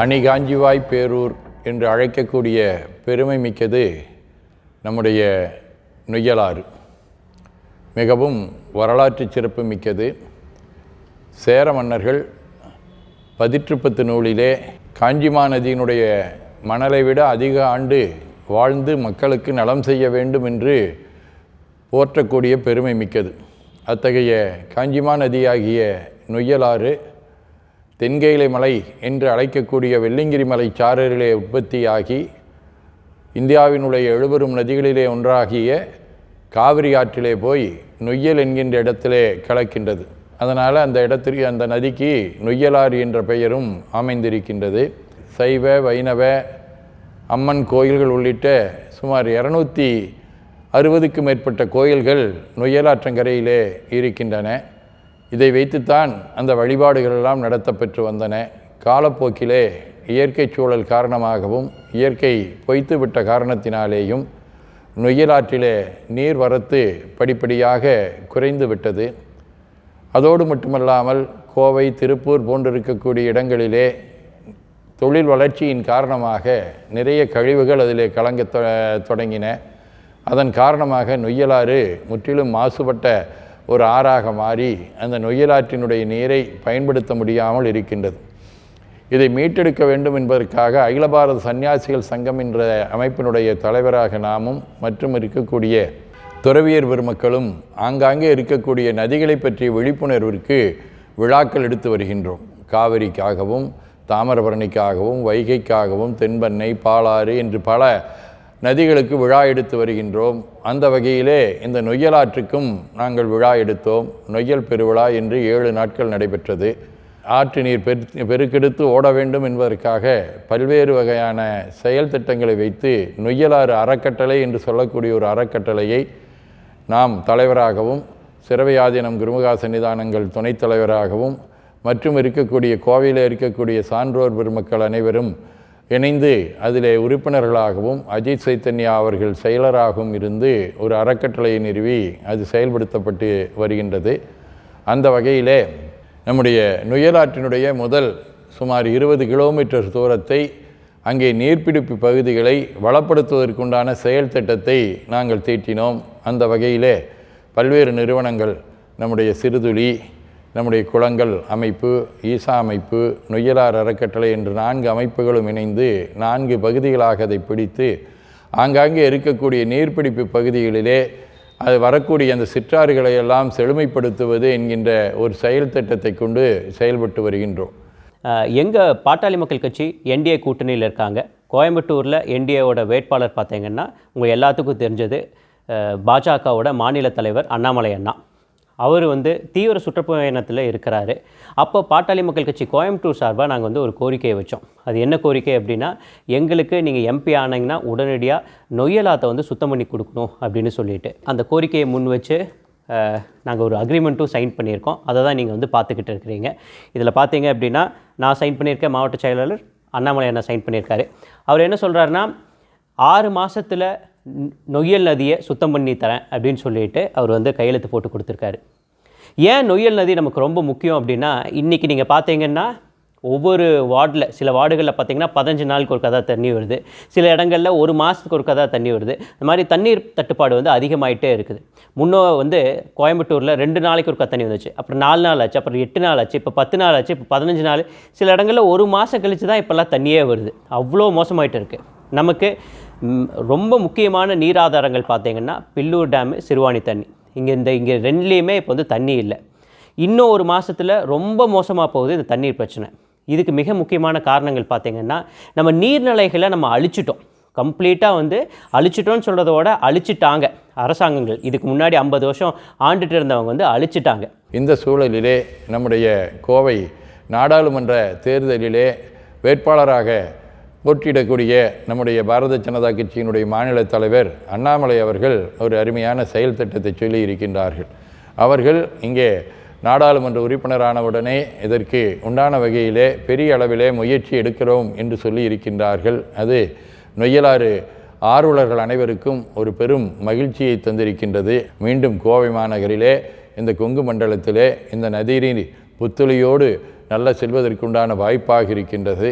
அணிகாஞ்சிவாய் பேரூர் என்று அழைக்கக்கூடிய பெருமை மிக்கது நம்முடைய நொய்யலாறு. மிகவும் வரலாற்று சிறப்பு மிக்கது. சேர மன்னர்கள் பதிற்றுப்பத்து நூலிலே காஞ்சிமா நதியினுடைய மணலை விட அதிக ஆண்டு வாழ்ந்து மக்களுக்கு நலம் செய்ய வேண்டும் என்று போற்றக்கூடிய பெருமை மிக்கது. அத்தகைய காஞ்சிமா நதியாகிய நொய்யலாறு தென்கேலை மலை என்று அழைக்கக்கூடிய வெள்ளிங்கிரி மலை சாரரிலே உற்பத்தியாகி இந்தியாவினுடைய எழுபெரும் நதிகளிலே ஒன்றாகிய காவிரி ஆற்றிலே போய் நொய்யல் என்கின்ற இடத்திலே கலக்கின்றது. அதனால் அந்த இடத்திற்கு அந்த நதிக்கு நொய்யலாறு என்ற பெயரும் அமைந்திருக்கின்றது. சைவ வைணவ அம்மன் கோயில்கள் உள்ளிட்ட சுமார் இரநூத்தி அறுபதுக்கும் மேற்பட்ட கோயில்கள் நொய்யலாற்றங்கரையிலே இருக்கின்றன. இதை வைத்துத்தான் அந்த வழிபாடுகள் எல்லாம் நடத்தப்பெற்று வந்தன. காலப்போக்கிலே இயற்கை சூழல் காரணமாகவும் இயற்கை பொய்த்து விட்ட காரணத்தினாலேயும் நொய்யலாற்றிலே நீர் வரத்து படிப்படியாக குறைந்து விட்டது. அதோடு மட்டுமல்லாமல் கோவை திருப்பூர் போன்றிருக்கக்கூடிய இடங்களிலே தொழில் வளர்ச்சியின் காரணமாக நிறைய கழிவுகள் அதிலே கலங்க தொ தொடங்கின. அதன் காரணமாக நொய்யலாறு முற்றிலும் மாசுபட்ட ஒரு ஆறாக மாறி அந்த நொய்யலாற்றினுடைய நீரை பயன்படுத்த முடியாமல் இருக்கின்றது. இதை மீட்டெடுக்க வேண்டும் என்பதற்காக அகில பாரத சன்னியாசிகள் சங்கம் என்ற அமைப்பினுடைய தலைவராக நாமும் மற்றும் இருக்கக்கூடிய துறவியர் பெருமக்களும் ஆங்காங்கே இருக்கக்கூடிய நதிகளை பற்றிய விழிப்புணர்விற்கு விழாக்கள் எடுத்து வருகின்றோம். காவிரிக்காகவும் தாமிரபரணிக்காகவும் வைகைக்காகவும் தென்பண்ணை பாலாறு என்று பல நதிகளுக்கு விழா எடுத்து வருகின்றோம். அந்த வகையிலே இந்த நொய்யலாற்றுக்கும் நாங்கள் விழா எடுத்தோம். நொய்யல் பெருவிழா என்று ஏழு நாட்கள் நடைபெற்றது. ஆற்று நீர் பெருக்கெடுத்து ஓட வேண்டும் என்பதற்காக பல்வேறு வகையான செயல் திட்டங்களை வைத்து நொய்யலாறு அறக்கட்டளை என்று சொல்லக்கூடிய ஒரு அறக்கட்டளையை நாம் தலைவராகவும் சிறவையாதீனம் குருமுகா சன்னிதானங்கள் துணைத் தலைவராகவும் மற்றும் இருக்கக்கூடிய கோவையில் இருக்கக்கூடிய சான்றோர் பெருமக்கள் அனைவரும் இணைந்து அதிலே உறுப்பினர்களாகவும் அஜித் சைத்தன்யா அவர்கள் செயலராகவும் இருந்து ஒரு அறக்கட்டளையை நிறுவி அது செயல்படுத்தப்பட்டு வருகின்றது. அந்த வகையிலே நம்முடைய நுயலாற்றினுடைய முதல் சுமார் இருபது கிலோமீட்டர் தூரத்தை அங்கே நீர்ப்பிடிப்பு பகுதிகளை வளப்படுத்துவதற்குண்டான செயல் திட்டத்தை நாங்கள் தீட்டினோம். அந்த வகையிலே பல்வேறு நிறுவனங்கள் நம்முடைய சிறுதுளி நம்முடைய குளங்கள் அமைப்பு ஈசா அமைப்பு நொய்யலார் அறக்கட்டளை என்று நான்கு அமைப்புகளும் இணைந்து நான்கு பகுதிகளாக அதை பிடித்து ஆங்காங்கே இருக்கக்கூடிய நீர்பிடிப்பு பகுதிகளிலே அது வரக்கூடிய அந்த சிற்றாறுகளை எல்லாம் செழுமைப்படுத்துவது என்கின்ற ஒரு செயல் திட்டத்தை கொண்டு செயல்பட்டு வருகின்றோம். எங்கள் பாட்டாளி மக்கள் கட்சி என்டிஏ கூட்டணியில் இருக்காங்க. கோயம்புத்தூரில் என்டிஏவோட வேட்பாளர் பார்த்தீங்கன்னா உங்கள் எல்லாத்துக்கும் தெரிஞ்சது பாஜகவோட மாநில தலைவர் அண்ணாமலை அண்ணா. அவர் வந்து தீவிர சுற்றுப்பயணத்தில் இருக்கிறாரு. அப்போ பாட்டாளி மக்கள் கட்சி கோயம்புத்தூர் சார்பாக நாங்கள் வந்து ஒரு கோரிக்கையை வச்சோம். அது என்ன கோரிக்கை அப்படின்னா எங்களுக்கு நீங்கள் எம்பி ஆனீங்கன்னா உடனடியாக நொய்யலாத்தை வந்து சுத்தம் பண்ணி கொடுக்கணும் அப்படின்னு சொல்லிட்டு. அந்த கோரிக்கையை முன் வச்சு நாங்கள் ஒரு அக்ரிமெண்ட்டும் சைன் பண்ணியிருக்கோம். அதை தான் நீங்கள் வந்து பார்த்துக்கிட்டு இருக்கிறீங்க. இதில் பார்த்தீங்க அப்படின்னா நான் சைன் பண்ணியிருக்கேன் மாவட்ட செயலாளர் அண்ணாமலை அண்ணா சைன் பண்ணியிருக்காரு. அவர் என்ன சொல்கிறாருன்னா ஆறு மாதத்தில் நொய்யல் நதியை சுத்தம் பண்ணி தரேன் அப்படின்னு சொல்லிட்டு அவர் வந்து கையெழுத்து போட்டு கொடுத்துருக்காரு. ஏன் நொய்யல் நதி நமக்கு ரொம்ப முக்கியம் அப்படின்னா இன்றைக்கி நீங்கள் பார்த்தீங்கன்னா ஒவ்வொரு வார்டில் சில வார்டுகளில் பார்த்தீங்கன்னா பதினஞ்சு நாளுக்கு ஒரு கதா தண்ணி வருது. சில இடங்களில் ஒரு மாதத்துக்கு ஒரு கதா தண்ணி வருது. இந்த மாதிரி தண்ணீர் தட்டுப்பாடு வந்து அதிகமாகிட்டே இருக்குது. முன்னோ வந்து கோயம்புத்தூரில் ரெண்டு நாளைக்கு ஒரு தண்ணி வந்துச்சு. அப்புறம் நாலு நாள் ஆச்சு. அப்புறம் எட்டு நாள் ஆச்சு. இப்போ பத்து நாள் ஆச்சு. இப்போ பதினஞ்சு நாள். சில இடங்களில் ஒரு மாதம் கழிச்சு தான் இப்போல்லாம் தண்ணியே வருது. அவ்வளோ மோசமாயிட்டு இருக்குது நமக்கு ரொம்ப முக்கியமான நீர் ஆதாரங்கள் பில்லூர் டேமு சிறுவாணி தண்ணி. இங்கே இந்த இங்கே ரெண்டுலேயுமே இப்போ வந்து தண்ணி இல்லை. இன்னும் ஒரு மாதத்தில் ரொம்ப மோசமாக போகுது இந்த தண்ணீர் பிரச்சனை. இதுக்கு மிக முக்கியமான காரணங்கள் பார்த்திங்கன்னா நம்ம நீர்நிலைகளை நம்ம அழிச்சிட்டோம். கம்ப்ளீட்டாக வந்து அழிச்சிட்டோம்னு சொல்கிறத விட அழிச்சிட்டாங்க அரசாங்கங்கள். இதுக்கு முன்னாடி ஐம்பது வருஷம் ஆண்டுட்டு இருந்தவங்க வந்து அழிச்சிட்டாங்க. இந்த சூழலிலே நம்முடைய கோவை நாடாளுமன்ற தேர்தலிலே வேட்பாளராக போட்டியிடக்கூடிய நம்முடைய பாரத ஜனதா கட்சியினுடைய மாநில தலைவர் அண்ணாமலை அவர்கள் ஒரு அருமையான செயல் திட்டத்தை சொல்லி இருக்கின்றார்கள். அவர்கள் இங்கே நாடாளுமன்ற உறுப்பினரானவுடனே இதற்கு உண்டான வகையிலே பெரிய அளவிலே முயற்சி எடுக்கிறோம் என்று சொல்லி இருக்கின்றார்கள். அது நொய்யலாறு ஆர்வலர்கள் அனைவருக்கும் ஒரு பெரும் மகிழ்ச்சியை தந்திருக்கின்றது. மீண்டும் கோவை மாநகரிலே இந்த கொங்கு மண்டலத்திலே இந்த நதிநீர் புத்துளியோடு நல்ல செல்வதற்குண்டான வாய்ப்பாக இருக்கின்றது.